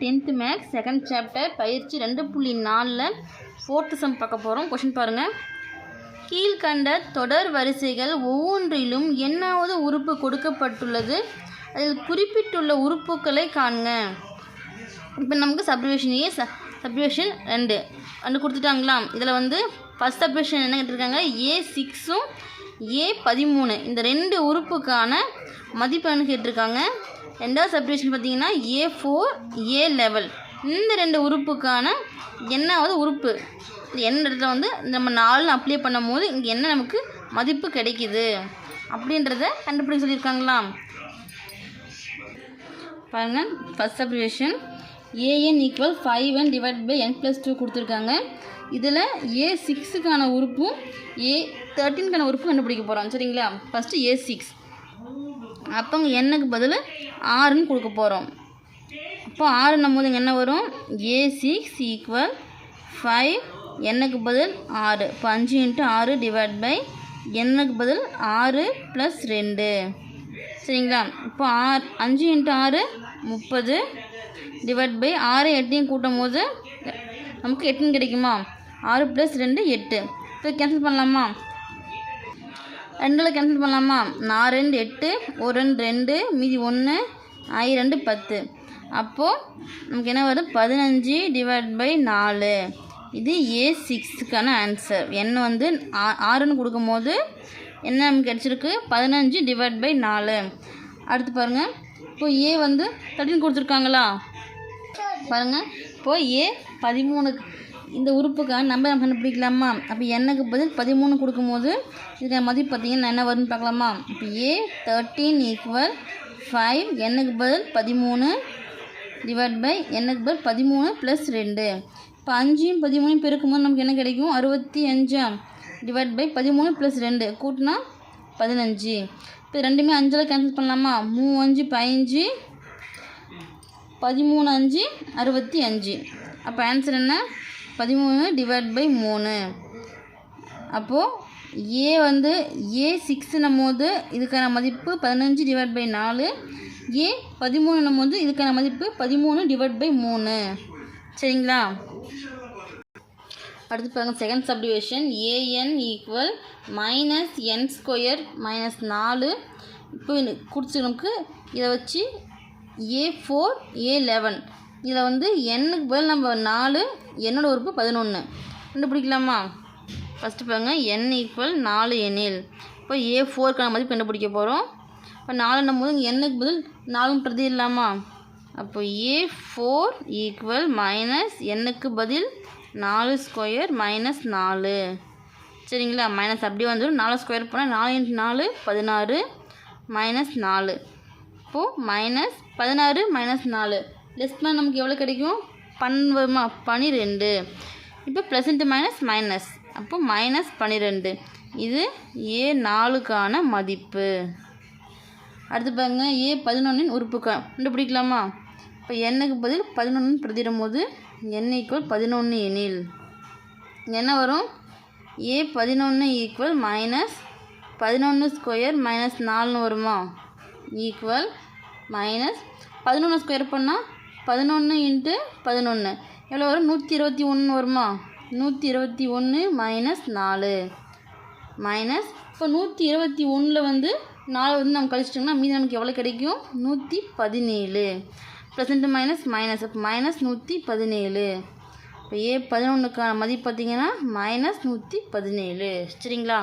Tenth maths second chapter பயிற்சி ரெண்டு புள்ளி நாலில் ஃபோர்த்து சம் பார்க்க போகிறோம் கொஷின் பாருங்கள் கீழ்கண்ட தொடர் வரிசைகள் ஒவ்வொன்றிலும் என்னாவது உறுப்பு கொடுக்கப்பட்டுள்ளது. அதில் குறிப்பிட்டுள்ள உறுப்புகளை காண்க. இப்போ நமக்கு சப்ரிவேஷன் ஏ சப்ரிவேஷன் ரெண்டு. ரெண்டு கொடுத்துட்டாங்களா? இதில் வந்து ஃபஸ்ட் சப்ரிவேஷன் என்ன கேட்டிருக்காங்க? ஏ சிக்ஸும் ஏ பதிமூணு. இந்த ரெண்டு உறுப்புக்கான மதிப்பெண்ணு கேட்டிருக்காங்க. ரெண்டாவது சப்டிவிஷன் பார்த்தீங்கன்னா ஏ ஃபோர் ஏ லெவல் இந்த ரெண்டு உறுப்புக்கான என்னாவது உறுப்பு. என்ன இடத்துல வந்து நம்ம நாலு அப்ளை பண்ணும் போது இங்கே என்ன நமக்கு மதிப்பு கிடைக்கிது? அப்படின்றத கண்டுபிடிக்க சொல்லியிருக்காங்களா பாருங்க first subdivision a n equal five n divide by n plus two கொடுத்துருக்காங்க. இதில் ஏ சிக்ஸுக்கான உறுப்பும் ஏ தேர்ட்டீனுக்கான உறுப்பும் கண்டுபிடிக்க போகிறோம் சரிங்களா? ஃபஸ்ட்டு ஏ சிக்ஸ் அப்போ இங்கே பதில் ஆறுன்னு கொடுக்க போகிறோம் அப்போ ஆறுன்னும் போது இங்கே என்ன வரும்? ஏ சிக்ஸ் ஈக்குவல் ஃபைவ் எண்ணுக்கு பதில் ஆறு. இப்போ அஞ்சு இன்ட்டு ஆறு டிவைட் பை எண்ணுக்கு பதில் ஆறு ப்ளஸ் ரெண்டு. சரிங்களா? இப்போ ஆறு அஞ்சு இன்ட்டு ஆறு முப்பது. டிவைட் பை ஆறு எட்டையும் கூட்டும் போது நமக்கு எட்டுன்னு கிடைக்குமா? ஆறு ப்ளஸ் ரெண்டு எட்டு. இப்போ கேன்சல் பண்ணலாமா? ரெண்டில் கேன்சல் பண்ணலாமா? நான் ரெண்டு எட்டு ஒரு ரெண்டு ரெண்டு மீதி ஒன்று ஐ ரெண்டு பத்து. அப்போது நமக்கு என்ன வருது? பதினஞ்சு டிவைட் பை நாலு. இது ஏ சிக்ஸுக்கான ஆன்சர் என் வந்து ஆ- ஆறுன்னு கொடுக்கும்போது என்ன நமக்கு கிடச்சிருக்கு? பதினஞ்சு டிவைட் பை நாலு. அடுத்து பாருங்கள் இப்போ ஏ வந்து தேர்ட்டின் கொடுத்துருக்காங்களா? பாருங்கள் இப்போ ஏ பதிமூணு இந்த உறுப்புக்கான நம்பர் நம்ம கண்டுபிடிக்கலாமா? அப்போ எண்ணுக்கு பதில் பதிமூணு கொடுக்கும்போது இதுக்கு மதிப்பு பார்த்தீங்கன்னா என்ன வரும்னு பார்க்கலாமா? இப்போ ஏ தேர்ட்டீன் ஈக்குவல் ஃபைவ் எண்ணுக்கு பதில் பதிமூணு டிவைட் பை எண்ணுக்கு பதில் பதிமூணு ப்ளஸ் ரெண்டு. இப்போ அஞ்சையும் பதிமூணையும் பெருக்கும்போது நமக்கு என்ன கிடைக்கும்? அறுபத்தி அஞ்சா. டிவைட் பை பதிமூணு ப்ளஸ் ரெண்டு. கூட்டினா பதினஞ்சு. இப்போ ரெண்டுமே அஞ்சில் கேன்சல் பண்ணலாமா? மூணு அஞ்சு பதினஞ்சு பதிமூணு அஞ்சு அறுபத்தி அஞ்சு. அப்போ ஆன்சர் என்ன? பதிமூணு டிவைட் பை மூணு. அப்போது ஏ வந்து ஏ சிக்ஸ்னும் போது இதுக்கான மதிப்பு பதினஞ்சு டிவைட் பை நாலு. ஏ பதிமூணுன்னும் போது இதுக்கான மதிப்பு பதிமூணு டிவைட் பை மூணு. சரிங்களா? அடுத்து பாருங்க second subdivision a n equal minus n square minus நாலு. இப்போ கொடுத்து நமக்கு இதை வச்சு ஏ ஃபோர் ஏ லெவன் இதில் வந்து எண்ணுக்கு பதில் நம்ம நாலு என்னோடய உறுப்பு பதினொன்று கண்டுபிடிக்கலாமா? ஃபஸ்ட்டு பாருங்க என் ஈக்குவல் நாலு எண்ணில் இப்போ ஏ ஃபோருக்கான மதிப்பு கண்டுபிடிக்க போகிறோம் இப்போ நாலுன்னும் போது எண்ணுக்கு பதில் நாலும் பிரதி இல்லாமா அப்போ ஏ ஃபோர் ஈக்குவல் மைனஸ் எண்ணுக்கு பதில் நாலு ஸ்கொயர் மைனஸ் நாலு. சரிங்களா? மைனஸ் அப்படியே வந்துடும் நாலு ஸ்கொயர் போனால் நாலு இன்ட்டு நாலு பதினாறு மைனஸ் நாலு. இப்போது மைனஸ் பதினாறு மைனஸ் நாலு. லெஸ் பண்ணால் நமக்கு எவ்வளோ கிடைக்கும்? பன்னெண்டு வருமா இப்போ ப்ளசண்ட்டு மைனஸ் மைனஸ் அப்போ மைனஸ் பன்னிரெண்டு. இது ஏ நாலுக்கான மதிப்பு. அடுத்து பாருங்க ஏ பதினொன்றின் உறுப்பு கண்டுபிடிக்கலாமா? இப்போ எண்ணுக்கு பதில் பதினொன்று பிரதிடும் போது என் ஈக்குவல் பதினொன்று எனில். என்ன வரும்? ஏ பதினொன்று ஈக்குவல் மைனஸ் பதினொன்று ஸ்கொயர் மைனஸ் நாலுன்னு வருமா? ஈக்குவல் மைனஸ் பதினொன்று ஸ்கொயர் பண்ணால் பதினொன்று இன்ட்டு பதினொன்று எவ்வளோ வரும்? நூற்றி இருபத்தி ஒன்று வருமா? நூற்றி இருபத்தி ஒன்று மைனஸ் நாலு. மைனஸ் இப்போ நூற்றி இருபத்தி ஒன்றில் வந்து நாலு வந்து நம்ம கழிச்சிட்டோம்னா மீதி நமக்கு எவ்வளோ கிடைக்கும்? நூற்றி பதினேழு. ப்ளசண்ட்டு மைனஸ் மைனஸ் அப்போ மைனஸ் நூற்றி பதினேழு. இப்போ ஏ பதினொன்றுக்கான மதிப்பு பார்த்திங்கன்னா மைனஸ் நூற்றி பதினேழு. சரிங்களா?